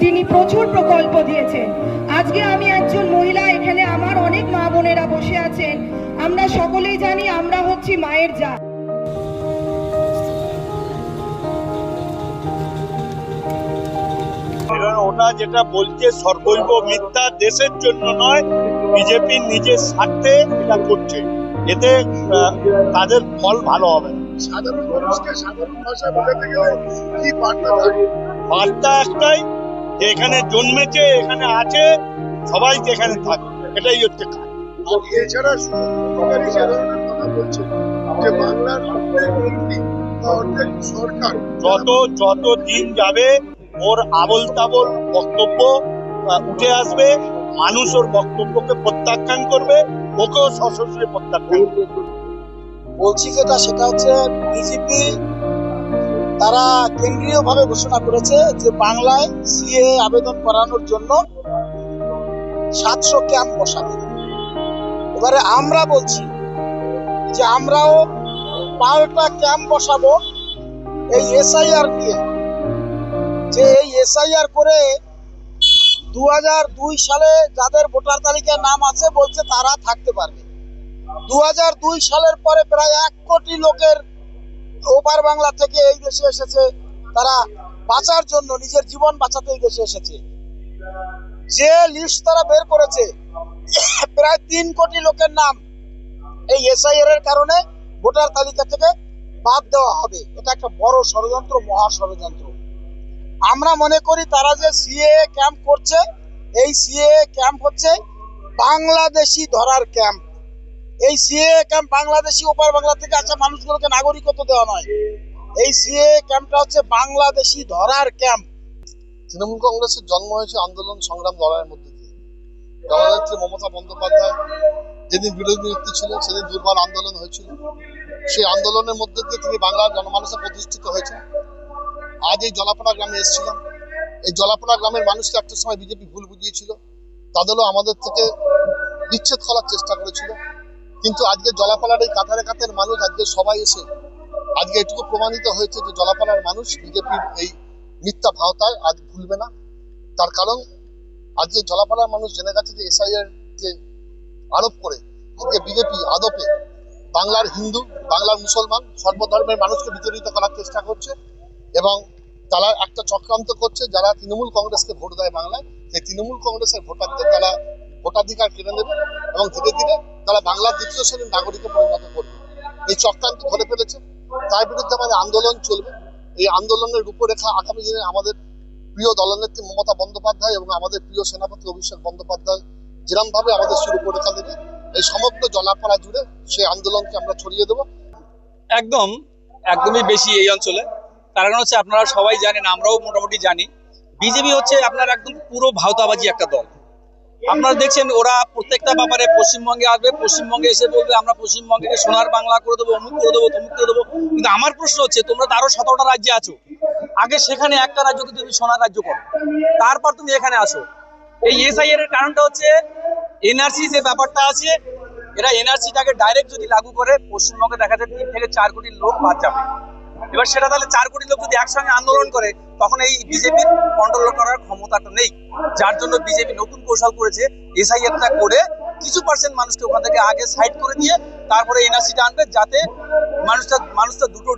তিনি প্রচুর প্রকল্প দিয়েছেন। আজকে আমি একজন মহিলা, এখানে আমার অনেক মা বোনেরা বসে আছেন। আমরা সকলেই জানি আমরা হচ্ছি মায়ের জাত। ওটা যেটা বলছে, সর্বৈব মিথ্যা দেশের জন্য নয়, বিজেপি নিজের স্বার্থে এটা করছে। এতে তাদের ফল ভালো হবে। সাধারণ মানুষকে সাধারণ ভাষায় বোঝাতে গেলে কি বার্তা থাকে বার্তা একটাই এখানে জন্মেছে এখানে আছে সবাই এখানে থাকে এটাই হচ্ছে কাজ। এছাড়া ধরনের কথা বলছে যে বাংলার অর্ধেক মন্ত্রী বা অর্ধেক সরকার যত যত দিন যাবে ওর আবল তাবল বক্তব্য উঠে আসবে মানুষ ওর বক্তব্যকে প্রত্যাখ্যান করবে ওকেও সশস্ত্রে প্রত্যাখ্যান বলছি যেটা, সেটা হচ্ছে বিজেপি তারা কেন্দ্রীয়ভাবে ঘোষণা করেছে যে বাংলায় সিএ আবেদন করানোর জন্য সাতশো ক্যাম্প বসাবে। এবারে আমরা বলছি যে আমরাও পাল্টা ক্যাম্প বসাবো এই এসআইআর দিয়ে যে এই এসআইআর করে দু হাজার দুই সালে যাদের ভোটার তালিকায় নাম আছে, বলছে তারা থাকতে পারবে। দু হাজার দুই সালের পরে প্রায় এক কোটি লোকের ওপার বাংলা থেকে এই দেশে এসেছে। তারা বাঁচার জন্য, নিজের জীবন বাঁচাতে এই দেশে এসেছে। যে লিস্ট তারা বের করেছে, প্রায় তিন কোটি লোকের নাম এই এসআইআর এর কারণে ভোটার তালিকা থেকে বাদ দেওয়া হবে। এটা একটা বড় ষড়যন্ত্র, মহা ষড়যন্ত্র। আমরা মনে করি তারা যে সিএ ক্যাম্প করছে, এই সিএ ক্যাম্প হচ্ছে বাংলাদেশি ধরার ক্যাম্প এই সিএ ক্যাম্প বাংলাদেশি ওপার বাংলা থেকে আসা মানুষগুলোকে নাগরিকত্ব দেওয়া নয়। এই সিএ ক্যাম্পটা হচ্ছে বাংলাদেশি ধরার ক্যাম্প তৃণমূল কংগ্রেসের জন্ম হয়েছে আন্দোলন, সংগ্রাম, লড়াইয়ের মধ্যে দিয়ে। জননেত্রী মমতা বন্দ্যোপাধ্যায় যেদিন বিরোধী নেত্রী ছিলেন সেদিন দুর্বার আন্দোলন হয়েছিল। সেই আন্দোলনের মধ্যে দিয়ে তিনি বাংলার জনমানসে প্রতিষ্ঠিত হয়েছেন। আজ এই জলাপাড়া গ্রামে এসেছিলাম। এই জলাপাড়া গ্রামের মানুষকে একটা সময় বিজেপি ভুল বুঝিয়েছিল। তাদেরও আমাদের থেকে বিচ্ছেদ করার চেষ্টা করেছিল। কিন্তু আজকে জলাপালার এই কাতারে কাতার মানুষ আজকে সবাই এসে, আজকে এটুকু প্রমাণিত হয়েছে যে জলাপালার মানুষ বিজেপির এই মিথ্যা ভাওতায় আজ ভুলবে না। তার কারণ, আজকে জলাপালার মানুষ জেনে গেছে যে এসআইআর কে আরোপ করে, আজকে বিজেপি আদপে বাংলার হিন্দু, বাংলার মুসলমান সর্বধর্মের মানুষকে বিচলিত করার চেষ্টা করছে এবং তারা একটা চক্রান্ত করছে, যারা তৃণমূল কংগ্রেসকে ভোট দেয় বাংলায়, সেই তৃণমূল কংগ্রেসের ভোটারদের তারা ভোটাধিকার কেড়ে নেবে এবং ধীরে ধীরে তারা বাংলার দ্বিতীয় শ্রেণির নাগরিকে পরিণত করবে। এই চক্রান্ত ধরে ফেলেছে। তার বিরুদ্ধে আমাদের আন্দোলন চলবে। এই আন্দোলনের রূপরেখা আগামী দিনে আমাদের প্রিয় দলনেত্রী মমতা বন্দ্যোপাধ্যায় এবং আমাদের প্রিয় সেনাপতি অভিষেক বন্দ্যোপাধ্যায় যেরকম ভাবে আমাদের রূপরেখা দেবে, এই সমগ্র জলাপাড়া জুড়ে সেই আন্দোলনকে আমরা ছড়িয়ে দেবো। একদম, একদমই বেশি এই অঞ্চলে। কারণ হচ্ছে আপনারা সবাই জানেন, আমরাও মোটামুটি জানি, বিজেপি হচ্ছে আপনার একদম পুরো ভাওতাবাজি একটা দল। আপনারা দেখছেন, ওরা প্রত্যেকটা ব্যাপারে পশ্চিমবঙ্গে আসবে, পশ্চিমবঙ্গে এসে বলবে, আমরা পশ্চিমবঙ্গে সোনার বাংলা করে দেবো, অমুক করে দেবো, তমুক করে দেবো। কিন্তু আমার প্রশ্ন হচ্ছে, তোমরা তো আরও সতেরোটা রাজ্যে আছো। আগে সেখানে একটা রাজ্যকে তুমি সোনার রাজ্য করো। তারপর তুমি এখানে আসো। এই এসআইআর এর কারণটা হচ্ছে, এনআরসি যে ব্যাপারটা আছে, এরা এনআরসিটাকে ডাইরেক্ট যদি লাগু করে, পশ্চিমবঙ্গে দেখা যায় তিন থেকে চার কোটি লোক বাদ যাবে। এবার সেটা তাহলে চার কোটি লোক যদি একসঙ্গে আন্দোলন করে, তখন এই বিজেপির কন্ট্রোল করার ক্ষমতাটা নেই। যার জন্য বিজেপি নতুন কৌশল করেছে এসআইআরটা করে কিছু পার্সেন্ট মানুষকে ওখান থেকে আগে সাইড করে দিয়ে তারপরে এনআরসিটা আনবে যাতে মানুষটা মানুষটা দুটো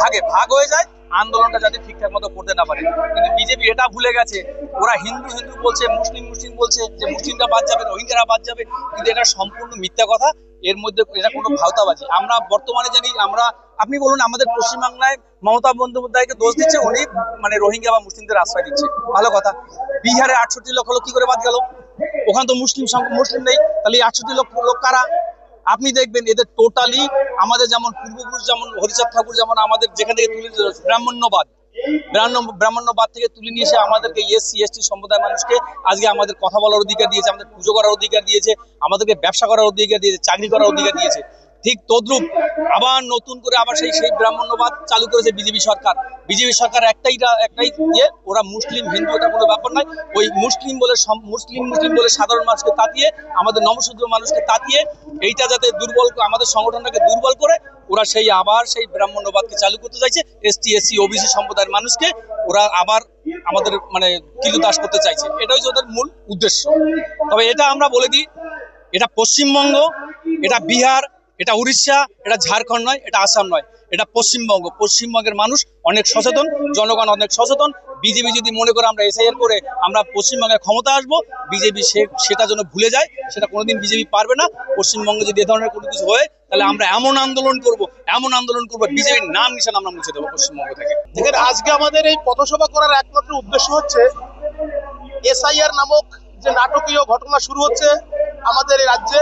ভাগে ভাগ হয়ে যায়, আন্দোলনটা যাতে ঠিকঠাক মতো করতে না পারে। কিন্তু বিজেপি এটা ভুলে গেছে। ওরা হিন্দু হিন্দু বলছে, মুসলিম মুসলিম বলছে যে মুসলিমরা বাদ যাবে, রোহিঙ্গারা বাদ যাবে। কিন্তু এটা সম্পূর্ণ মিথ্যা কথা। এর মধ্যে এটা কোনো ভাওতাবাজি। আমরা বর্তমানে জানি, আমরা আপনি বলুন, আমাদের পশ্চিমবাংলায় মমতা বন্দ্যোপাধ্যায়কে দোষ দিচ্ছে উনি মানে রোহিঙ্গা বা মুসলিমদের আশ্রয় দিচ্ছে। ভালো কথা। বিহারে আটষট্টি লক্ষ লোক কি করে বাদ গেল? ওখানে তো মুসলিম মুসলিম নেই। তাহলে এই আটষট্টি লক্ষ লোক কারা? আপনি দেখবেন, এদের টোটালি আমাদের যেমন পূর্বপুরুষ, যেমন হরিচাঁদ ঠাকুর, যেমন আমাদের যেখান থেকে তুলে ব্রাহ্মণ্যবাদ। ব্রাহ্মণ্যবাদ থেকে তুলে নিয়ে এসে আমাদেরকে এসসি এসটি সম্প্রদায় মানুষকে আজকে আমাদের কথা বলার অধিকার দিয়েছে, আমাদের পুজো করার অধিকার দিয়েছে, আমাদেরকে ব্যবসা করার অধিকার দিয়েছে, চাকরি করার অধিকার দিয়েছে। ঠিক তদ্রুপ আবার নতুন করে আবার সেই সেই ব্রাহ্মণ্যবাদ চালু করেছে বিজেপি সরকার। বিজেপি সরকার একটাই একটাই দিয়ে ওরা মুসলিম, হিন্দু, এটা কোনো ব্যাপার নয়। ওই মুসলিম বলে মুসলিম মুসলিম বলে সাধারণ মানুষকে তাতিয়ে, আমাদের নবশূদ্র মানুষকে তাতিয়ে, এইটা যাতে দুর্বল আমাদের সংগঠনটাকে দুর্বল করে, ওরা সেই আবার সেই ব্রাহ্মণ্যবাদকে চালু করতে চাইছে। এসটি, এসসি, ওবিসি সম্প্রদায়ের মানুষকে ওরা আবার আমাদের মানে দাস করতে চাইছে। এটা হচ্ছে ওদের মূল উদ্দেশ্য। তবে এটা আমরা বলে দিই, এটা পশ্চিমবঙ্গ, এটা বিহার এটা উড়িষ্যা, এটা ঝাড়খণ্ড নয়, এটা আসাম নয়, এটা পশ্চিমবঙ্গ। পশ্চিমবঙ্গের মানুষ অনেক সচেতন, জনগণ অনেক সচেতন। বিজেপি যদি মনে করে আমরা এসআইআর করে আমরা পশ্চিমবঙ্গের ক্ষমতা আসব, বিজেপি সে, সেটা যেন ভুলে যায়, সেটা কোনোদিন বিজেপি পারবে না। পশ্চিমবঙ্গে যদি এ ধরনের কোনো কিছু হয়, তাহলে আমরা এমন আন্দোলন করব, এমন আন্দোলন করব, বিজেপির নাম নিশান আমরা মুছে দেবো পশ্চিমবঙ্গ থেকে। দেখেন, আজকে আমাদের এই পথসভা করার একমাত্র উদ্দেশ্য হচ্ছে এসআইআর নামক যে নাটকীয় ঘটনা শুরু হচ্ছে আমাদের এই রাজ্যে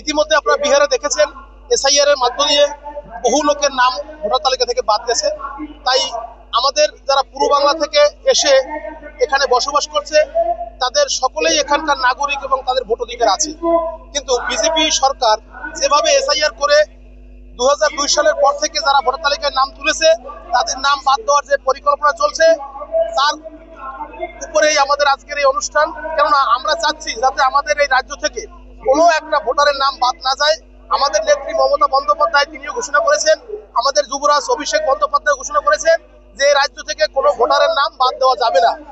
ইতিমধ্যে আপনারা বিহারে দেখেছেন, এসআইআর এর মাধ্যমে বহু লোকের নাম ভোটার তালিকা থেকে বাদ গেছে। তাই আমাদের যারা পূর্ব বাংলা থেকে এসে এখানে বসবাস করছে, তাদের সকলেই এখানকার নাগরিক এবং তাদের ভোটাধিকার আছে। কিন্তু বিজেপি সরকার যেভাবে এসআইআর করে দু সালের পর থেকে যারা ভোটার তালিকায় নাম তুলেছে, তাদের নাম বাদ দেওয়ার যে পরিকল্পনা চলছে, তার উপরেই আমাদের আজকের এই অনুষ্ঠান। কেননা আমরা চাচ্ছি যাতে আমাদের এই রাজ্য থেকে কোনো একটা ভোটারের নাম বাদ না যায়। আমাদের নেত্রী মমতা বন্দ্যোপাধ্যায় তিনিও ঘোষণা করেছেন, আমাদের যুবরাজ অভিষেক বন্দ্যোপাধ্যায় ঘোষণা করেছেন যে রাজ্য থেকে কোনো ভোটারের নাম বাদ দেওয়া যাবে না।